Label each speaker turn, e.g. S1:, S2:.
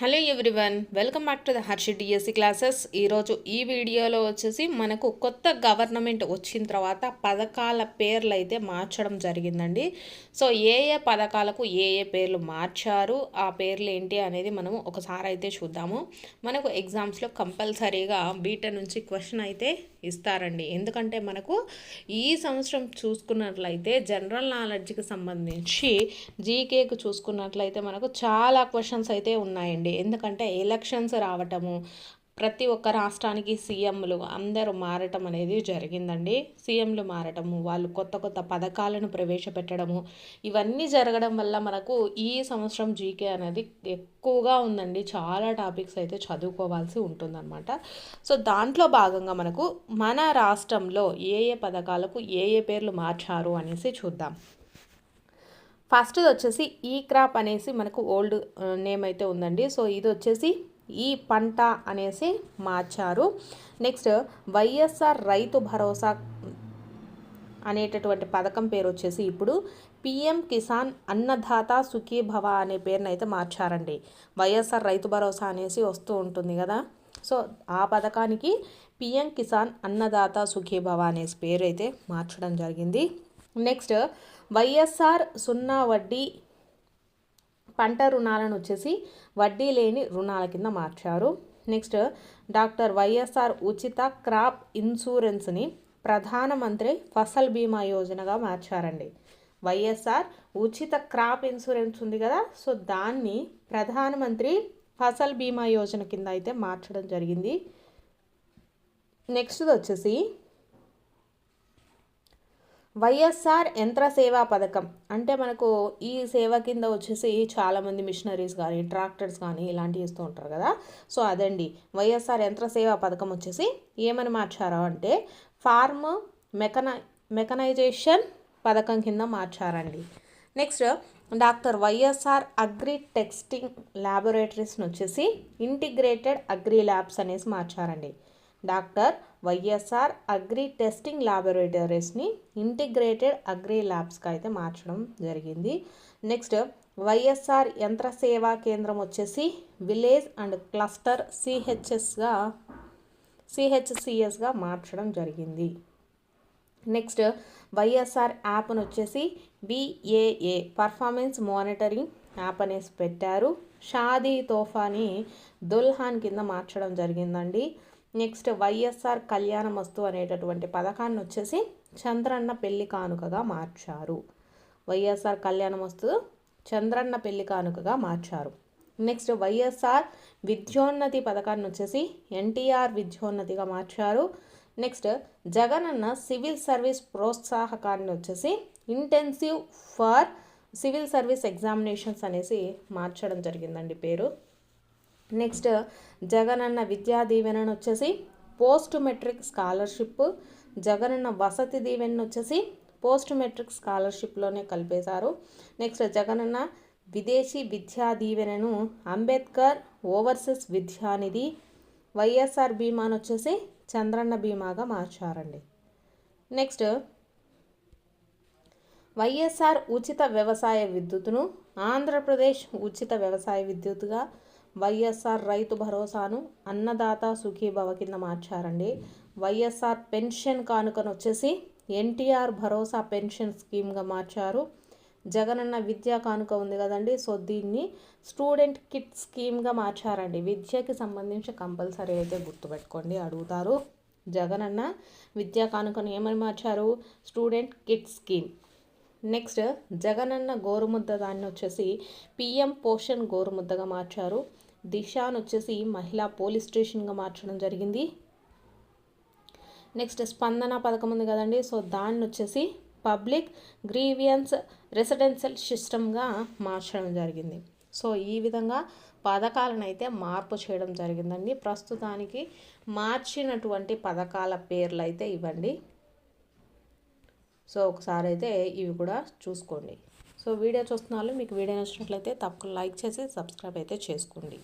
S1: Hello everyone welcome back to the Harshi DSC classes ఈరోజు ఈ వీడియోలో వచ్చేసి మనకు కొత్త గవర్నమెంట్ వచ్చిన తర్వాత పథకాల పేర్లు అయితే మార్చడం జరిగిందండి. సో ఏ ఏ పథకాలకు ఏ ఏ పేర్లు మార్చారు ఆ పేర్లు ఏంటి అనేది మనము ఒకసారి అయితే చూద్దాము. మనకు ఎగ్జామ్స్లో కంపల్సరీగా బీట నుంచి క్వశ్చన్ అయితే ఇస్తారండి. ఎందుకంటే మనకు ఈ సంవత్సరం చూసుకున్నట్లయితే జనరల్ నాలెడ్జ్కి సంబంధించి జీకేకు చూసుకున్నట్లయితే మనకు చాలా క్వశ్చన్స్ అయితే ఉన్నాయండి. అండి ఎందుకంటే ఎలక్షన్స్ రావటము ప్రతి ఒక్క రాష్ట్రానికి సీఎంలు అందరూ మారటం అనేది జరిగిందండి. సీఎంలు మారటము వాళ్ళు కొత్త కొత్త పథకాలను ప్రవేశపెట్టడము ఇవన్నీ జరగడం వల్ల మనకు ఈ సంవత్సరం జీకే అనేది ఎక్కువగా ఉందండి. చాలా టాపిక్స్ అయితే చదువుకోవాల్సి ఉంటుందన్నమాట. సో దాంట్లో భాగంగా మనకు మన రాష్ట్రంలో ఏ ఏ పథకాలకు ఏ ఏ పేర్లు మార్చారు అనేసి చూద్దాం. ఫస్ట్ వచ్చేసి ఈ క్రాప్ అనేసి మనకు ఓల్డ్ నేమ్ అయితే ఉందండి. సో ఇది వచ్చేసి ఈ పంట అనేసి మార్చారు. నెక్స్ట్ వైఎస్ఆర్ రైతు భరోసా అనేటటువంటి పథకం పేరు వచ్చేసి ఇప్పుడు పిఎం కిసాన్ అన్నదాత సుఖీభవ అనే పేరును అయితే మార్చారండి. వైఎస్ఆర్ రైతు భరోసా అనేసి వస్తూ ఉంటుంది కదా. సో ఆ పథకానికి పిఎం కిసాన్ అన్నదాత సుఖీభవ అనేసి పేరు అయితే మార్చడం జరిగింది. నెక్స్ట్ వైఎస్ఆర్ సున్నా వడ్డీ పంట రుణాలను వచ్చేసి వడ్డీ లేని రుణాల కింద మార్చారు. నెక్స్ట్ డాక్టర్ వైఎస్ఆర్ ఉచిత క్రాప్ ఇన్సూరెన్స్ని ప్రధానమంత్రి ఫసల్ బీమా యోజనగా మార్చారండి. వైఎస్ఆర్ ఉచిత క్రాప్ ఇన్సూరెన్స్ ఉంది కదా సో దాన్ని ప్రధానమంత్రి ఫసల్ బీమా యోజన కింద అయితే మార్చడం జరిగింది. నెక్స్ట్ వచ్చేసి వైఎస్ఆర్ యంత్ర సేవా పథకం. అంటే మనకు ఈ సేవ కింద వచ్చేసి చాలామంది మిషనరీస్ కానీ ట్రాక్టర్స్ కానీ ఇలాంటివి ఇస్తూ ఉంటారు కదా. సో అదండి. వైఎస్ఆర్ యంత్ర సేవా పథకం వచ్చేసి ఏమని మార్చారో అంటే ఫార్మ్ మెకన మెకనైజేషన్ పథకం కింద మార్చారండి. Next doctor YSR agri testing ల్యాబొరేటరీస్ని వచ్చేసి ఇంటిగ్రేటెడ్ అగ్రి ల్యాబ్స్ అనేసి మార్చారండి. డాక్టర్ వైఎస్ఆర్ అగ్రి టెస్టింగ్ ల్యాబొరేటరీస్ని ఇంటిగ్రేటెడ్ అగ్రి ల్యాబ్స్కి అయితే మార్చడం జరిగింది. నెక్స్ట్ వైఎస్ఆర్ యంత్ర సేవా కేంద్రం వచ్చేసి విలేజ్ అండ్ క్లస్టర్ సిహెచ్ఎస్గా సిహెచ్సిఎస్గా మార్చడం జరిగింది. నెక్స్ట్ వైఎస్ఆర్ యాప్ను వచ్చేసి విఏఏ పర్ఫార్మెన్స్ మానిటరింగ్ యాప్ అనేసి పెట్టారు. షాదీ తోఫాని దుల్హాన్ కింద మార్చడం జరిగిందండి. నెక్స్ట్ వైఎస్ఆర్ కళ్యాణ మస్తు అనేటటువంటి పథకాన్ని వచ్చేసి చంద్రన్న పెళ్ళి కానుకగా మార్చారు. వైఎస్ఆర్ కళ్యాణ మస్తు చంద్రన్న పెళ్ళి కానుకగా మార్చారు. నెక్స్ట్ వైఎస్ఆర్ విద్యోన్నతి పథకాన్ని వచ్చేసి ఎన్టీఆర్ విద్యోన్నతిగా మార్చారు. నెక్స్ట్ జగనన్న సివిల్ సర్వీస్ ప్రోత్సాహకాన్ని వచ్చేసి incentive for civil service examinations అనేసి మార్చడం జరిగిందండి పేరు. నెక్స్ట్ జగనన్న విద్యా దీవెనను వచ్చేసి post matric scholarship Jagananna Vasathi Deevena వచ్చేసి పోస్ట్ మెట్రిక్ స్కాలర్షిప్లోనే కలిపేశారు. నెక్స్ట్ జగనన్న విదేశీ విద్యా దీవెనను అంబేద్కర్ ఓవర్సీస్ విద్యానిధి వైఎస్ఆర్ బీమాను వచ్చేసి చంద్రన్న బీమాగా మార్చారండి. నెక్స్ట్ వైఎస్ఆర్ ఉచిత వ్యవసాయ విద్యుత్తును ఆంధ్రప్రదేశ్ ఉచిత వ్యవసాయ విద్యుత్తుగా వైఎస్ఆర్ రైతు భరోసాను అన్నదాత సుఖీభవ కింద మార్చారండి. వైఎస్ఆర్ పెన్షన్ కానుకను వచ్చేసి ఎన్టీఆర్ భరోసా పెన్షన్ స్కీమ్గా మార్చారు. జగనన్న విద్యా కానుక ఉంది కదండి. సో దీన్ని స్టూడెంట్ కిట్ స్కీమ్గా మార్చారండి. విద్యకి సంబంధించి కంపల్సరీ అయితే గుర్తుపెట్టుకోండి అడుగుతారు. జగనన్న విద్యా కానుకను ఏమని మార్చారు? Student kit scheme. Next Jagananna Gorumudda దాన్ని వచ్చేసి పిఎం పోషన్ గోరుముద్దగా మార్చారు. దిశాను వచ్చేసి మహిళా పోలీస్ స్టేషన్గా మార్చడం జరిగింది. నెక్స్ట్ స్పందన పథకం ఉంది కదండి. సో దాన్ని వచ్చేసి పబ్లిక్ గ్రీవియన్స్ రెసిడెన్షియల్ సిస్టమ్గా మార్చడం జరిగింది. సో ఈ విధంగా పథకాలను అయితే మార్పు చేయడం జరిగిందండి. ప్రస్తుతానికి మార్చినటువంటి పథకాల పేర్లు అయితే ఇవ్వండి. సో ఒకసారి అయితే ఇవి కూడా చూసుకోండి. సో వీడియో చూస్తున్న వాళ్ళు మీకు వీడియో నచ్చినట్లయితే తప్పకుండా లైక్ చేసి సబ్స్క్రైబ్ అయితే చేసుకోండి.